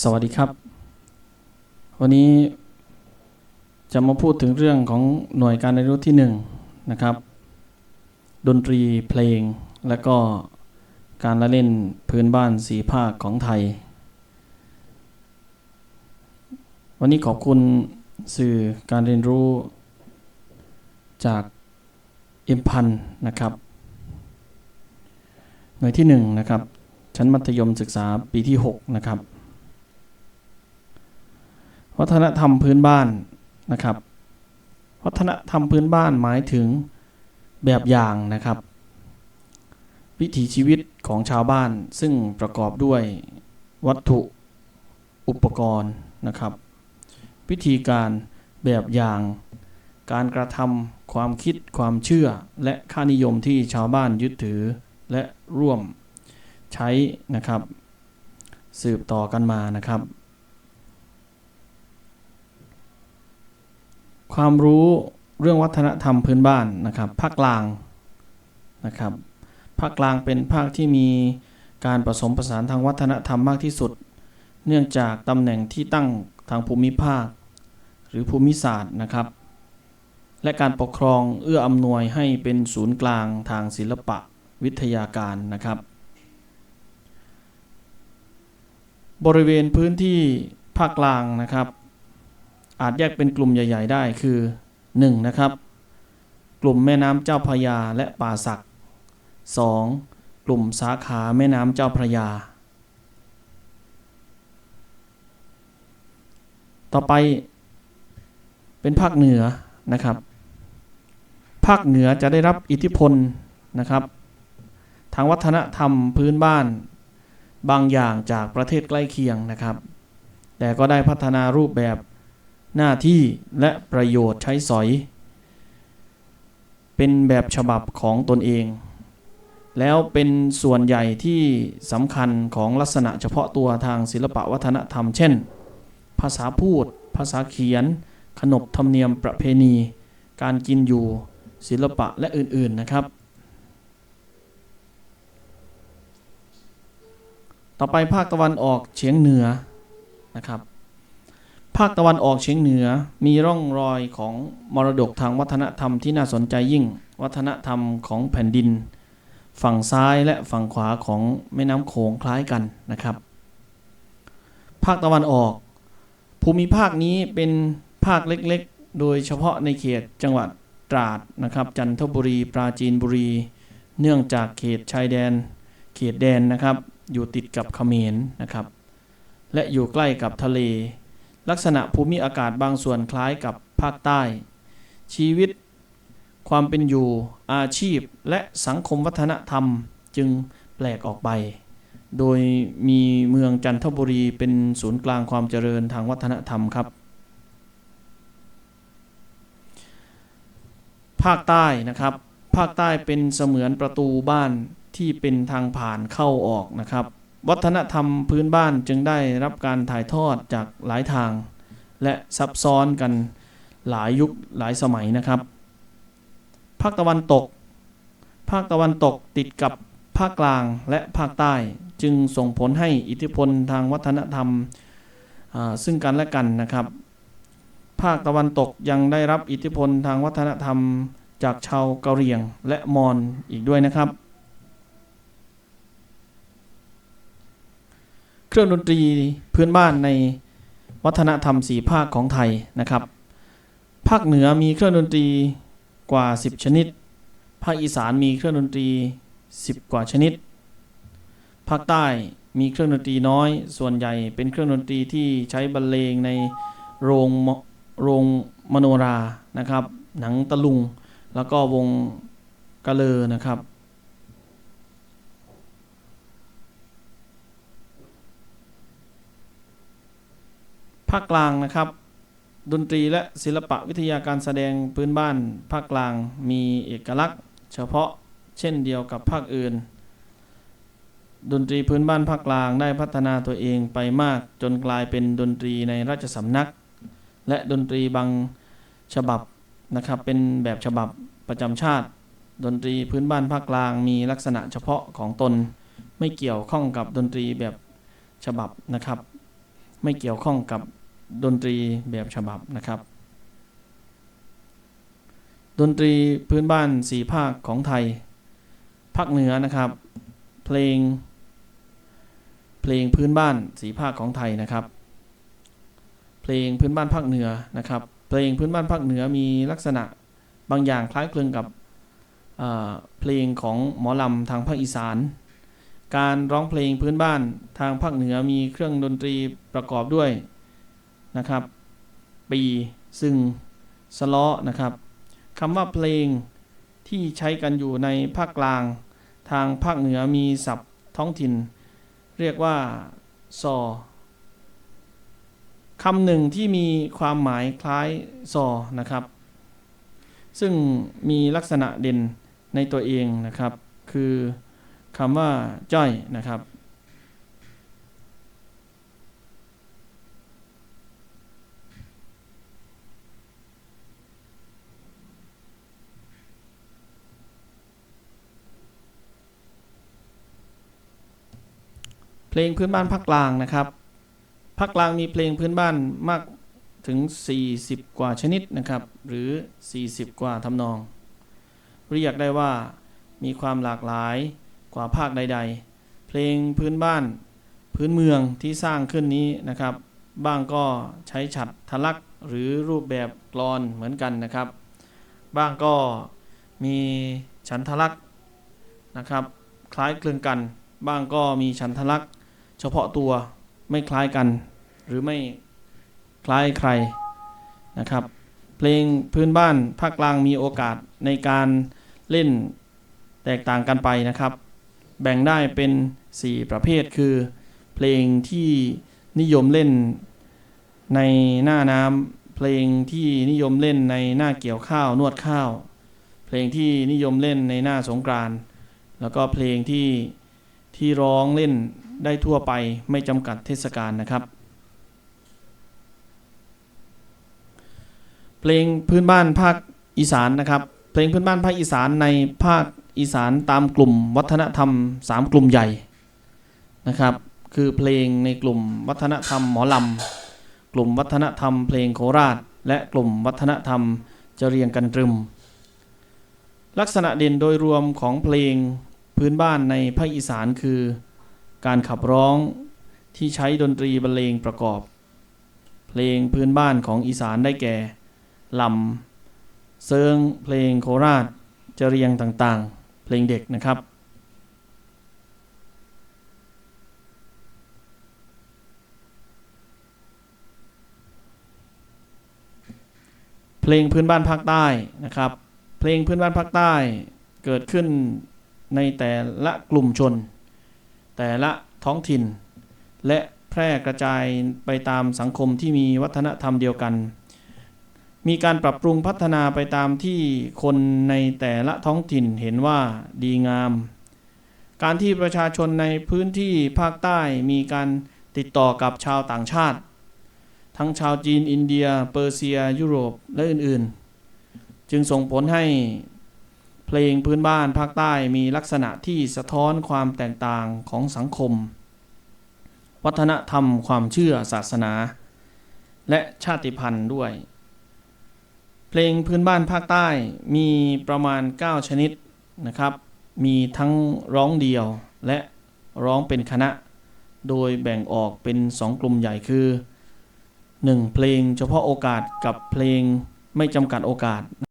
สวัสดีครับ วันนี้จะมาพูดถึงเรื่องของหน่วยการเรียนรู้ที่หนึ่งนะครับ ดนตรีเพลง และก็การละเล่นพื้นบ้านสีภาคของไทย วันนี้ขอบคุณสื่อการเรียนรู้จากเอ็มพันนะครับ หน่วยที่หนึ่งนะครับ ชั้นมัธยมศึกษาปีที่ 6 นะครับ วัฒนธรรมพื้นบ้านนะครับ วัฒนธรรมพื้นบ้านหมายถึงแบบอย่างนะครับ วิถีชีวิตของชาวบ้านซึ่งประกอบด้วยวัตถุอุปกรณ์นะครับ วิธีการแบบอย่าง การกระทำความคิดความเชื่อและค่านิยมที่ชาวบ้านยึดถือและร่วมใช้นะครับ สืบต่อกันมานะครับ ความรู้เรื่องวัฒนธรรมพื้นบ้านนะครับภาคกลางนะครับภาคกลางเป็นภาคที่มีการผสมผสานทางวัฒนธรรมมากที่สุด เนื่องจากตำแหน่งที่ตั้งทางภูมิภาค หรือภูมิศาสตร์นะครับ และการปกครองเอื้ออำนวยให้เป็นศูนย์กลางทางศิลปะวิทยาการนะครับ บริเวณพื้นที่ภาคกลางนะครับ อาจแยกเป็นกลุ่มใหญ่ ๆ ได้คือ 1. นะครับ กลุ่มแม่น้ำเจ้าพระยาและป่าสัก 2. กลุ่มสาขาแม่น้ำเจ้าพระยา ต่อไปเป็นภาคเหนือนะครับ ภาคเหนือจะได้รับอิทธิพลนะครับ ทางวัฒนธรรมพื้นบ้านบางอย่างจากประเทศใกล้เคียงนะครับ แต่ก็ได้พัฒนารูปแบบ หน้าที่และประโยชน์ใช้สอย เป็นแบบฉบับของตนเอง แล้วเป็นส่วนใหญ่ที่สำคัญของลักษณะเฉพาะตัวทางศิลปวัฒนธรรม เช่น ภาษาพูด ภาษาเขียน ขนบธรรมเนียมประเพณี การกินอยู่ศิลปะและอื่นๆนะครับ ต่อไปภาคตะวันออกเฉียงเหนือนะครับ ภาคตะวันออกเฉียงเหนือมีร่องรอยของมรดกทางวัฒนธรรมที่น่าสนใจยิ่ง วัฒนธรรมของแผ่นดิน ฝั่งซ้ายและฝั่งขวาของแม่น้ำโขงคล้ายกันนะครับ ภาคตะวันออก ภูมิภาคนี้เป็นภาคเล็กๆ โดยเฉพาะในเขตจังหวัดตราดนะครับ จันทบุรีปราจีนบุรี เนื่องจากเขตชายแดน เขตแดนนะครับ อยู่ติดกับเขมรนะครับ และอยู่ใกล้กับทะเล ลักษณะภูมิอากาศบางส่วนคล้ายกับภาคใต้ ชีวิต ความเป็นอยู่อาชีพและสังคมวัฒนธรรมจึงแปลกออกไป โดยมีเมืองจันทบุรีเป็นศูนย์กลางความเจริญทางวัฒนธรรมครับ ภาคใต้นะครับ ภาคใต้เป็นเสมือนประตูบ้านที่เป็นทางผ่านเข้าออกนะครับ วัฒนธรรมพื้นบ้านจึงได้รับการถ่ายทอดจากหลายทาง และซับซ้อนกันหลายยุคหลายสมัยนะครับ ภาคตะวันตก ภาคตะวันตกติดกับภาคกลางและภาคใต้จึงส่งผลให้อิทธิพลทางวัฒนธรรมซึ่งกันและกันนะครับ ภาคตะวันตกยังได้รับอิทธิพลทางวัฒนธรรมจากชาวกะเหรี่ยงและมอญอีกด้วยนะครับ เครื่องดนตรีพื้นบ้านในวัฒนธรรมสีภาคของไทยนะครับ ภาคเหนือมีเครื่องดนตรีกว่า 10 ชนิด ภาคอีสานมีเครื่องดนตรี 10 กว่าชนิด ภาคใต้มีเครื่องดนตรีน้อย ส่วนใหญ่เป็นเครื่องดนตรีที่ใช้บรรเลงในโรงโรงมโนรานะครับ หนังตะลุง แล้วก็วงกะเลอนะครับ ภาคกลางนะครับ ดนตรีและศิลปะวิทยาการแสดงพื้นบ้านภาคกลางมีเอกลักษณ์ เฉพาะเช่นเดียวกับภาคอื่น ดนตรีพื้นบ้านภาคกลางได้พัฒนาตัวเองไปมากจนกลายเป็นดนตรีในราชสำนัก และดนตรีบางฉบับนะครับเป็นแบบฉบับประจำชาติ ดนตรีพื้นบ้านภาคกลางมีลักษณะเฉพาะของตน ไม่เกี่ยวข้องกับดนตรีแบบฉบับนะครับ ไม่เกี่ยวข้องกับ ดนตรีแบบฉบับนะครับ ดนตรีพื้นบ้านสีภาคของไทย ภาคเหนือนะครับ เพลง เพลงพื้นบ้านสีภาคของไทยนะครับ เพลงพื้นบ้านภาคเหนือนะครับ เพลงพื้นบ้านภาคเหนือมีลักษณะบางอย่างคล้ายคลึงกับเพลงของหมอลำทางภาคอีสาน การร้องเพลงพื้นบ้านทางภาคเหนือมีเครื่องดนตรีประกอบด้วย นะครับ ปีซึ่งสล้อนะครับคำว่าเพลงที่ใช้กันอยู่ในภาคกลาง ทางภาคเหนือมีศัพท์ท้องถิ่น เรียกว่าซอคำหนึ่งที่มีความหมายคล้ายซอนะครับ ซึ่งมีลักษณะเด่นในตัวเองนะครับ คือคำว่าจ้อยนะครับ เพลงพื้นบ้านภาคกลางนะครับภาคกลางมีเพลงพื้นบ้านมากถึง 40 กว่าชนิดนะครับ หรือ 40 กว่าทำนอง เรียกได้ว่ามีความหลากหลายกว่าภาคใด ๆ เพลงพื้นบ้านพื้นเมืองที่สร้างขึ้นนี้นะครับ บ้างก็ใช้ฉัดทะลักหรือรูปแบบกลอนเหมือนกันนะครับ บ้างก็มีฉันทะลักนะครับ คล้ายคลึงกัน บ้างก็มีฉันทะลัก เฉพาะตัวไม่คล้ายกัน หรือไม่คล้ายใครนะครับ เพลงพื้นบ้านภาคกลางมีโอกาสในการเล่นแตกต่างกันไปนะครับ แบ่งได้เป็น 4 ประเภทคือ เพลงที่นิยมเล่นในหน้าน้ำเพลงที่นิยมเล่นในหน้าเกี่ยวข้าวนวดข้าว เพลงที่นิยมเล่นในหน้าสงกรานต์แล้วก็เพลงที่ที่ร้องเล่น ได้ทั่วไปไม่จำกัดเทศกาลนะครับ เพลงพื้นบ้านภาคอีสานนะครับ เพลงพื้นบ้านภาคอีสานในภาคอีสานตามกลุ่มวัฒนธรรม 3 กลุ่มใหญ่นะครับคือเพลงในกลุ่มวัฒนธรรมหมอลำ กลุ่มวัฒนธรรมเพลงโคราช และกลุ่มวัฒนธรรมจะเรียงกันตรึม ลักษณะเด่นโดยรวมของเพลงพื้นบ้านในภาคอีสานคือ การขับร้องที่ใช้ดนตรีบรรเลงประกอบ เพลงพื้นบ้านของอีสานได้แก่ลำเซิงเพลงโคราชจเรียงต่างๆ เพลงเด็กนะครับ เพลงพื้นบ้านภาคใต้นะครับ เพลงพื้นบ้านภาคใต้เกิดขึ้นในแต่ละกลุ่มชน แต่ละท้องถิ่น และแพร่กระจายไปตามสังคมที่มีวัฒนธรรมเดียวกัน มีการปรับปรุงพัฒนาไปตามที่คนในแต่ละท้องถิ่นเห็นว่าดีงาม การที่ประชาชนในพื้นที่ภาคใต้มีการติดต่อกับชาวต่างชาติ ทั้งชาวจีน อินเดีย เปอร์เซีย ยุโรปและอื่นๆ จึงส่งผลให้ เพลงพื้นบ้านภาคใต้มีลักษณะที่สะท้อนความแตกต่างของสังคม วัฒนธรรมความเชื่อศาสนา และชาติพันธุ์ด้วย เพลงพื้นบ้านภาคใต้มีประมาณ 9 ชนิดนะครับ มีทั้งร้องเดี่ยวและร้องเป็นคณะ โดยแบ่งออกเป็น 2 กลุ่มใหญ่คือ 1. เพลงเฉพาะโอกาสกับเพลงไม่จำกัดโอกาส